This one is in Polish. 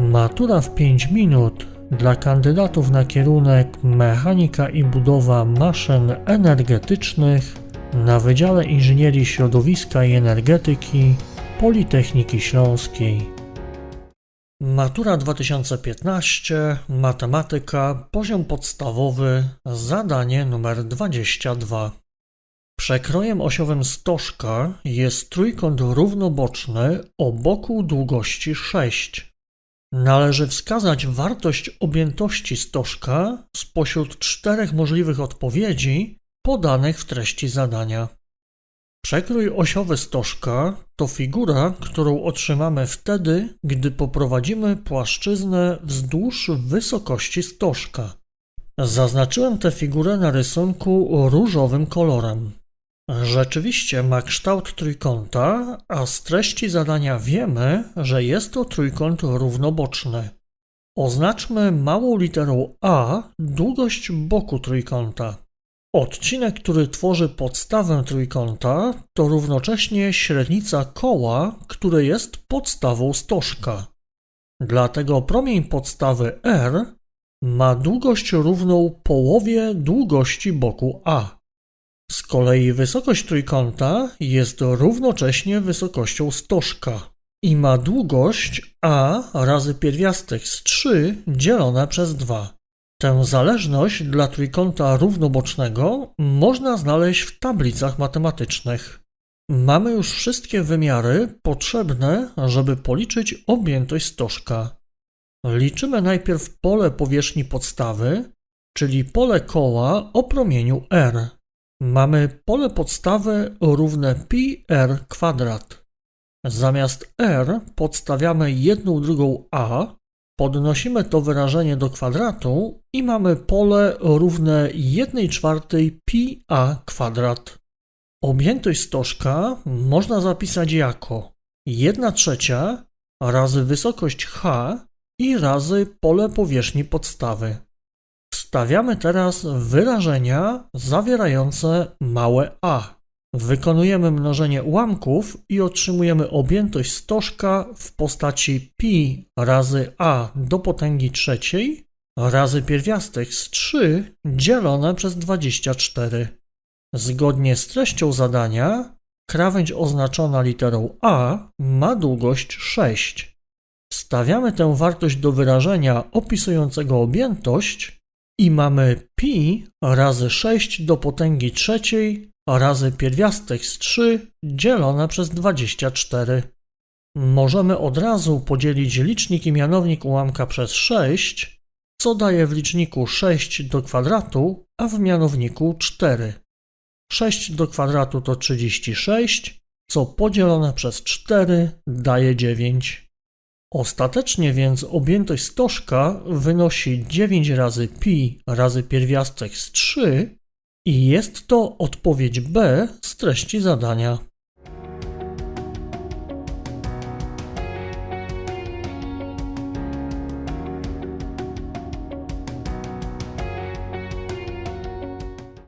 Matura w 5 minut dla kandydatów na kierunek Mechanika i budowa maszyn energetycznych na Wydziale Inżynierii Środowiska i Energetyki Politechniki Śląskiej. Matura 2015, matematyka, poziom podstawowy, zadanie numer 22. Przekrojem osiowym stożka jest trójkąt równoboczny o boku długości 6. Należy wskazać wartość objętości stożka spośród czterech możliwych odpowiedzi podanych w treści zadania. Przekrój osiowy stożka to figura, którą otrzymamy wtedy, gdy poprowadzimy płaszczyznę wzdłuż wysokości stożka. Zaznaczyłem tę figurę na rysunku różowym kolorem. Rzeczywiście ma kształt trójkąta, a z treści zadania wiemy, że jest to trójkąt równoboczny. Oznaczmy małą literą A długość boku trójkąta. Odcinek, który tworzy podstawę trójkąta, to równocześnie średnica koła, które jest podstawą stożka. Dlatego promień podstawy R ma długość równą połowie długości boku A. Z kolei wysokość trójkąta jest równocześnie wysokością stożka i ma długość a razy pierwiastek z 3 dzielone przez 2. Tę zależność dla trójkąta równobocznego można znaleźć w tablicach matematycznych. Mamy już wszystkie wymiary potrzebne, żeby policzyć objętość stożka. Liczymy najpierw pole powierzchni podstawy, czyli pole koła o promieniu r. Mamy pole podstawy równe pi r kwadrat. Zamiast r podstawiamy jedną drugą a, podnosimy to wyrażenie do kwadratu i mamy pole równe 1 czwartej pi a kwadrat. Objętość stożka można zapisać jako 1 trzecia razy wysokość h i razy pole powierzchni podstawy. Wstawiamy teraz wyrażenia zawierające małe a. Wykonujemy mnożenie ułamków i otrzymujemy objętość stożka w postaci pi razy a do potęgi trzeciej razy pierwiastek z 3 dzielone przez 24. Zgodnie z treścią zadania, krawędź oznaczona literą a ma długość 6. Stawiamy tę wartość do wyrażenia opisującego objętość i mamy pi razy 6 do potęgi trzeciej razy pierwiastek z 3 dzielone przez 24. Możemy od razu podzielić licznik i mianownik ułamka przez 6, co daje w liczniku 6 do kwadratu, a w mianowniku 4. 6 do kwadratu to 36, co podzielone przez 4 daje 9. Ostatecznie więc objętość stożka wynosi 9 razy pi razy pierwiastek z 3 i jest to odpowiedź B z treści zadania.